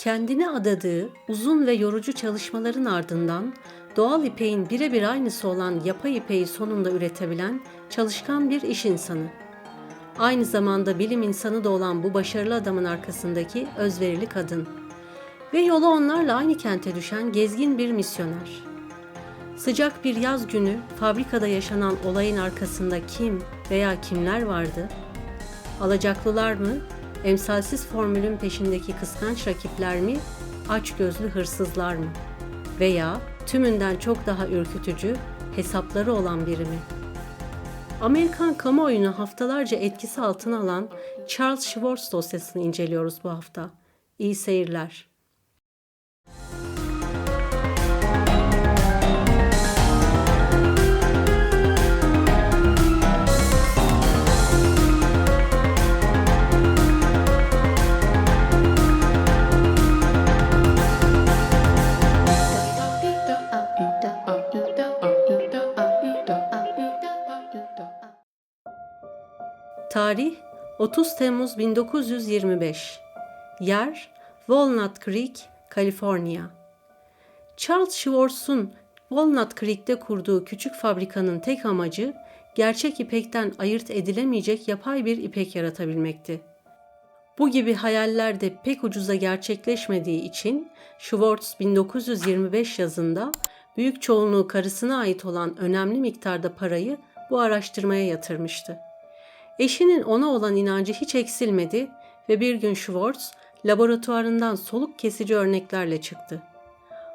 Kendine adadığı uzun ve yorucu çalışmaların ardından doğal ipeğin birebir aynısı olan yapay ipeği sonunda üretebilen çalışkan bir iş insanı. Aynı zamanda bilim insanı da olan bu başarılı adamın arkasındaki özverili kadın. Ve yola onlarla aynı kente düşen gezgin bir misyoner. Sıcak bir yaz günü fabrikada yaşanan olayın arkasında kim veya kimler vardı? Alacaklılar mı? Emsalsiz formülün peşindeki kıskanç rakipler mi? Aç gözlü hırsızlar mı? Veya tümünden çok daha ürkütücü hesapları olan biri mi? Amerikan kamuoyunu haftalarca etkisi altına alan Charles Schwartz dosyasını inceliyoruz bu hafta. İyi seyirler. Tarih 30 Temmuz 1925. Yer Walnut Creek, Kaliforniya. Charles Schwartz'un Walnut Creek'te kurduğu küçük fabrikanın tek amacı gerçek ipekten ayırt edilemeyecek yapay bir ipek yaratabilmekti. Bu gibi hayaller de pek ucuza gerçekleşmediği için Schwartz 1925 yazında büyük çoğunluğu karısına ait olan önemli miktarda parayı bu araştırmaya yatırmıştı. Eşinin ona olan inancı hiç eksilmedi ve bir gün Schwartz laboratuvarından soluk kesici örneklerle çıktı.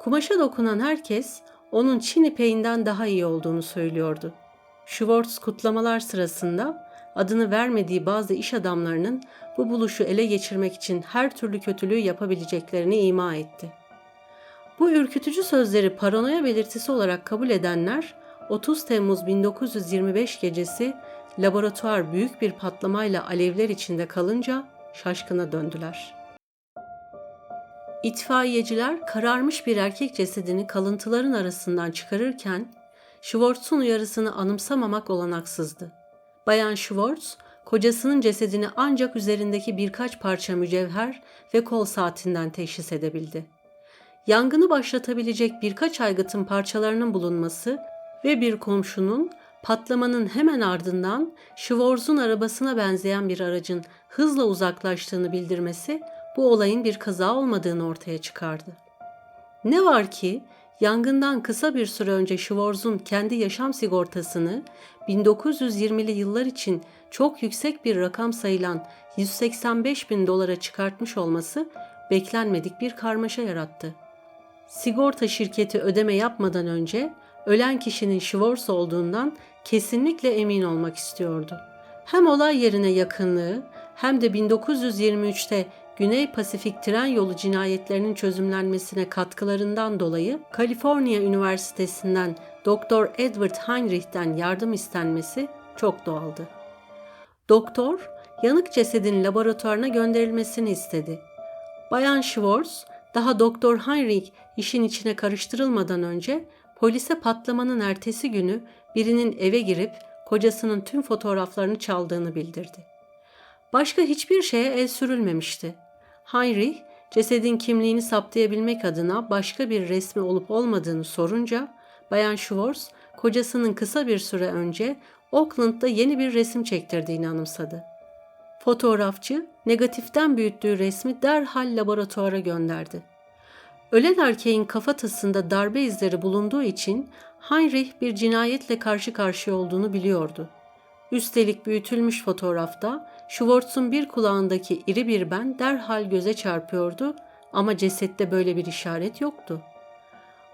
Kumaşa dokunan herkes onun Çin ipeğinden daha iyi olduğunu söylüyordu. Schwartz kutlamalar sırasında adını vermediği bazı iş adamlarının bu buluşu ele geçirmek için her türlü kötülüğü yapabileceklerini ima etti. Bu ürkütücü sözleri paranoya belirtisi olarak kabul edenler 30 Temmuz 1925 gecesi laboratuvar büyük bir patlamayla alevler içinde kalınca şaşkına döndüler. İtfaiyeciler kararmış bir erkek cesedini kalıntıların arasından çıkarırken Schwartz'un uyarısını anımsamamak olanaksızdı. Bayan Schwartz, kocasının cesedini ancak üzerindeki birkaç parça mücevher ve kol saatinden teşhis edebildi. Yangını başlatabilecek birkaç aygıtın parçalarının bulunması ve bir komşunun patlamanın hemen ardından Schwarz'un arabasına benzeyen bir aracın hızla uzaklaştığını bildirmesi bu olayın bir kaza olmadığını ortaya çıkardı. Ne var ki yangından kısa bir süre önce Schwarz'un kendi yaşam sigortasını 1920'li yıllar için çok yüksek bir rakam sayılan 185 bin dolara çıkartmış olması beklenmedik bir karmaşa yarattı. Sigorta şirketi ödeme yapmadan önce ölen kişinin Schwartz olduğundan kesinlikle emin olmak istiyordu. Hem olay yerine yakınlığı hem de 1923'te Güney Pasifik tren yolu cinayetlerinin çözümlenmesine katkılarından dolayı Kaliforniya Üniversitesi'nden Dr. Edward Heinrich'ten yardım istenmesi çok doğaldı. Doktor, yanık cesedin laboratuvarına gönderilmesini istedi. Bayan Schwartz, daha Doktor Heinrich işin içine karıştırılmadan önce polise patlamanın ertesi günü birinin eve girip kocasının tüm fotoğraflarını çaldığını bildirdi. Başka hiçbir şeye el sürülmemişti. Heinrich, cesedin kimliğini saptayabilmek adına başka bir resmi olup olmadığını sorunca, Bayan Schwartz, kocasının kısa bir süre önce Oakland'da yeni bir resim çektirdiğini anımsadı. Fotoğrafçı, negatiften büyüttüğü resmi derhal laboratuvara gönderdi. Ölen erkeğin kafatasında darbe izleri bulunduğu için Heinrich bir cinayetle karşı karşıya olduğunu biliyordu. Üstelik büyütülmüş fotoğrafta Schwartz'un bir kulağındaki iri bir ben derhal göze çarpıyordu ama cesette böyle bir işaret yoktu.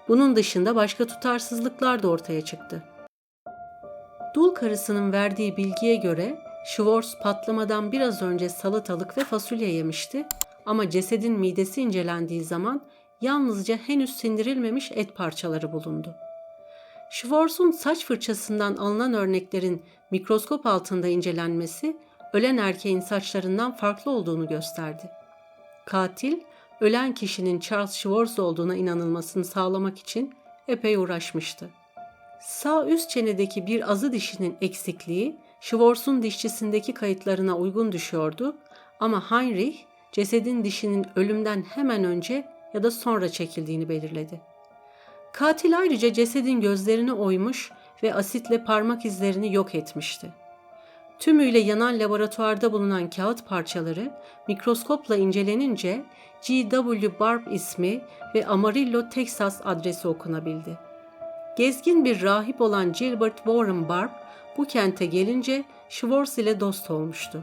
Bunun dışında başka tutarsızlıklar da ortaya çıktı. Dul karısının verdiği bilgiye göre Schwartz patlamadan biraz önce salatalık ve fasulye yemişti ama cesedin midesi incelendiği zaman yalnızca henüz sindirilmemiş et parçaları bulundu. Schwartz'un saç fırçasından alınan örneklerin mikroskop altında incelenmesi ölen erkeğin saçlarından farklı olduğunu gösterdi. Katil, ölen kişinin Charles Schwartz olduğuna inanılmasını sağlamak için epey uğraşmıştı. Sağ üst çenedeki bir azı dişinin eksikliği Schwartz'un dişçisindeki kayıtlarına uygun düşüyordu ama Heinrich cesedin dişinin ölümden hemen önce ya da sonra çekildiğini belirledi. Katil ayrıca cesedin gözlerini oymuş ve asitle parmak izlerini yok etmişti. Tümüyle yanan laboratuvarda bulunan kağıt parçaları mikroskopla incelenince G.W. Barb ismi ve Amarillo, Texas adresi okunabildi. Gezgin bir rahip olan Gilbert Warren Barb bu kente gelince Schwartz ile dost olmuştu.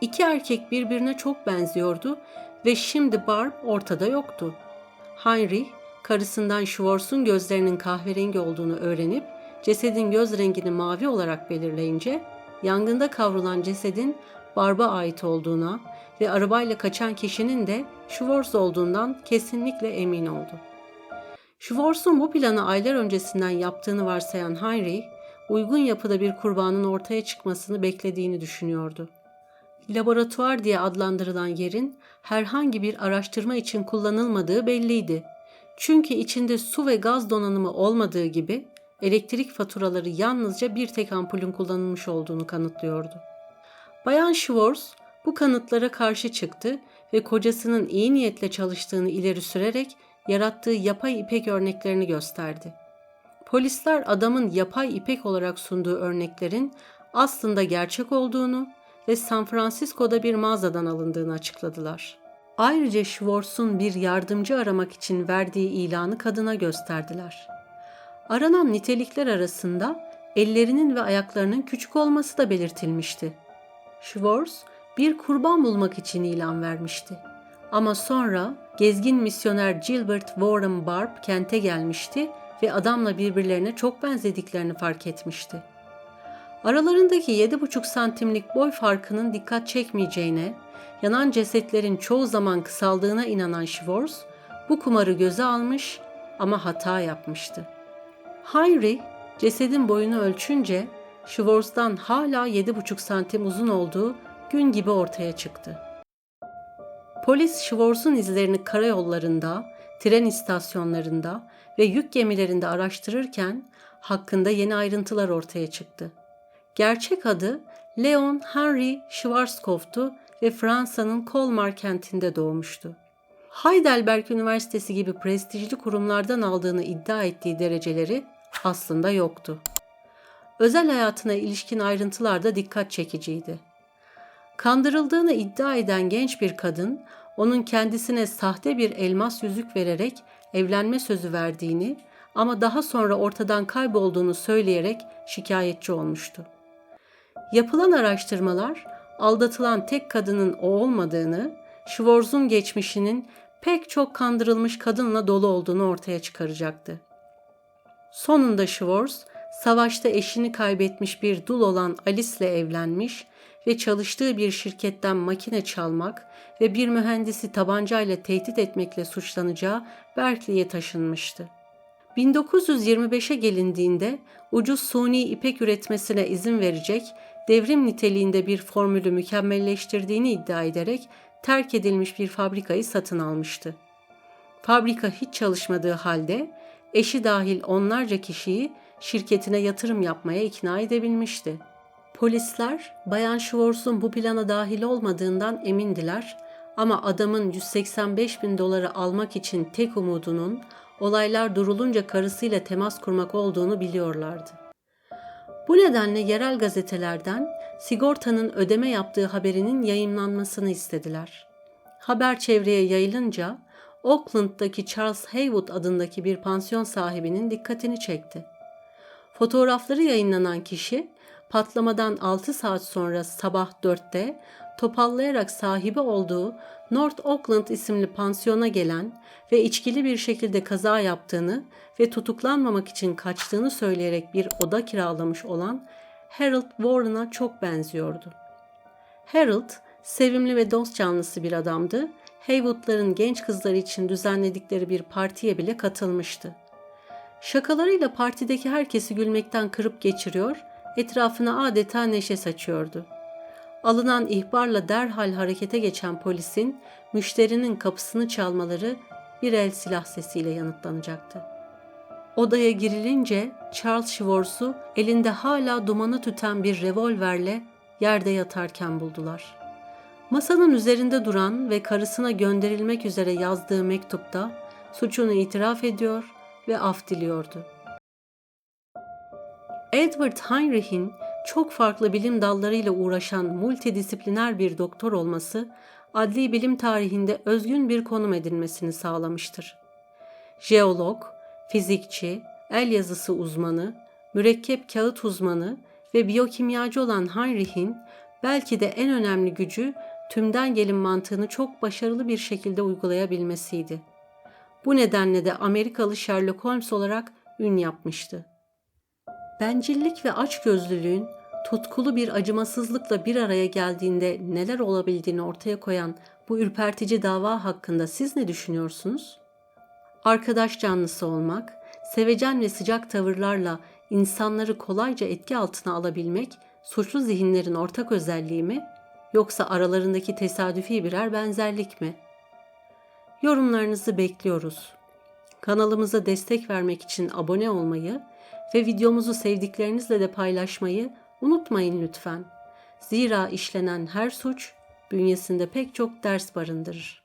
İki erkek birbirine çok benziyordu ve şimdi Barb ortada yoktu. Heinrich, karısından Schwartz'un gözlerinin kahverengi olduğunu öğrenip cesedin göz rengini mavi olarak belirleyince yangında kavrulan cesedin Barb'a ait olduğuna ve arabayla kaçan kişinin de Schwartz olduğundan kesinlikle emin oldu. Schwartz'un bu planı aylar öncesinden yaptığını varsayan Heinrich, uygun yapıda bir kurbanın ortaya çıkmasını beklediğini düşünüyordu. Laboratuvar diye adlandırılan yerin herhangi bir araştırma için kullanılmadığı belliydi. Çünkü içinde su ve gaz donanımı olmadığı gibi elektrik faturaları yalnızca bir tek ampulün kullanılmış olduğunu kanıtlıyordu. Bayan Schwartz bu kanıtlara karşı çıktı ve kocasının iyi niyetle çalıştığını ileri sürerek yarattığı yapay ipek örneklerini gösterdi. Polisler adamın yapay ipek olarak sunduğu örneklerin aslında gerçek olduğunu ve San Francisco'da bir mağazadan alındığını açıkladılar. Ayrıca Schwartz'un bir yardımcı aramak için verdiği ilanı kadına gösterdiler. Aranan nitelikler arasında ellerinin ve ayaklarının küçük olması da belirtilmişti. Schwartz bir kurban bulmak için ilan vermişti. Ama sonra gezgin misyoner Gilbert Warren Barb kente gelmişti ve adamla birbirlerine çok benzediklerini fark etmişti. Aralarındaki 7,5 santimlik boy farkının dikkat çekmeyeceğine, yanan cesetlerin çoğu zaman kısaldığına inanan Schwartz, bu kumarı göze almış ama hata yapmıştı. Heinrich cesedin boyunu ölçünce Schwartz'dan hala 7,5 santim uzun olduğu gün gibi ortaya çıktı. Polis Schwartz'un izlerini karayollarında, tren istasyonlarında ve yük gemilerinde araştırırken hakkında yeni ayrıntılar ortaya çıktı. Gerçek adı Leon Henry Schwarzkopf'tu ve Fransa'nın Colmar kentinde doğmuştu. Heidelberg Üniversitesi gibi prestijli kurumlardan aldığını iddia ettiği dereceleri aslında yoktu. Özel hayatına ilişkin ayrıntılar da dikkat çekiciydi. Kandırıldığını iddia eden genç bir kadın, onun kendisine sahte bir elmas yüzük vererek evlenme sözü verdiğini ama daha sonra ortadan kaybolduğunu söyleyerek şikayetçi olmuştu. Yapılan araştırmalar aldatılan tek kadının o olmadığını, Schwartz'un geçmişinin pek çok kandırılmış kadınla dolu olduğunu ortaya çıkaracaktı. Sonunda Schwartz, savaşta eşini kaybetmiş bir dul olan Alice ile evlenmiş ve çalıştığı bir şirketten makine çalmak ve bir mühendisi tabancayla tehdit etmekle suçlanacağı Berkeley'e taşınmıştı. 1925'e gelindiğinde ucuz suni ipek üretmesine izin verecek devrim niteliğinde bir formülü mükemmelleştirdiğini iddia ederek terk edilmiş bir fabrikayı satın almıştı. Fabrika hiç çalışmadığı halde eşi dahil onlarca kişiyi şirketine yatırım yapmaya ikna edebilmişti. Polisler Bayan Schwartz'un bu plana dahil olmadığından emindiler ama adamın 185 bin doları almak için tek umudunun olaylar durulunca karısıyla temas kurmak olduğunu biliyorlardı. Bu nedenle yerel gazetelerden sigortanın ödeme yaptığı haberinin yayınlanmasını istediler. Haber çevreye yayılınca Oakland'daki Charles Haywood adındaki bir pansiyon sahibinin dikkatini çekti. Fotoğrafları yayınlanan kişi patlamadan 6 saat sonra sabah 4'te topallayarak sahibi olduğu North Oakland isimli pansiyona gelen ve içkili bir şekilde kaza yaptığını ve tutuklanmamak için kaçtığını söyleyerek bir oda kiralamış olan Harold Warren'a çok benziyordu. Harold, sevimli ve dost canlısı bir adamdı. Haywood'ların genç kızları için düzenledikleri bir partiye bile katılmıştı. Şakalarıyla partideki herkesi gülmekten kırıp geçiriyor, etrafına adeta neşe saçıyordu. Alınan ihbarla derhal harekete geçen polisin müşterinin kapısını çalmaları bir el silah sesiyle yanıtlanacaktı. Odaya girilince Charles Schwartz'u elinde hala dumanı tüten bir revolverle yerde yatarken buldular. Masanın üzerinde duran ve karısına gönderilmek üzere yazdığı mektupta suçunu itiraf ediyor ve af diliyordu. Edward Heinrich'in çok farklı bilim dallarıyla uğraşan multidisipliner bir doktor olması, adli bilim tarihinde özgün bir konum edinmesini sağlamıştır. Jeolog, fizikçi, el yazısı uzmanı, mürekkep kağıt uzmanı ve biyokimyacı olan Heinrich'in belki de en önemli gücü tümden gelim mantığını çok başarılı bir şekilde uygulayabilmesiydi. Bu nedenle de Amerikalı Sherlock Holmes olarak ün yapmıştı. Bencillik ve açgözlülüğün tutkulu bir acımasızlıkla bir araya geldiğinde neler olabildiğini ortaya koyan bu ürpertici dava hakkında siz ne düşünüyorsunuz? Arkadaş canlısı olmak, sevecen ve sıcak tavırlarla insanları kolayca etki altına alabilmek suçlu zihinlerin ortak özelliği mi yoksa aralarındaki tesadüfi birer benzerlik mi? Yorumlarınızı bekliyoruz. Kanalımıza destek vermek için abone olmayı ve videomuzu sevdiklerinizle de paylaşmayı unutmayın lütfen. Zira işlenen her suç bünyesinde pek çok ders barındırır.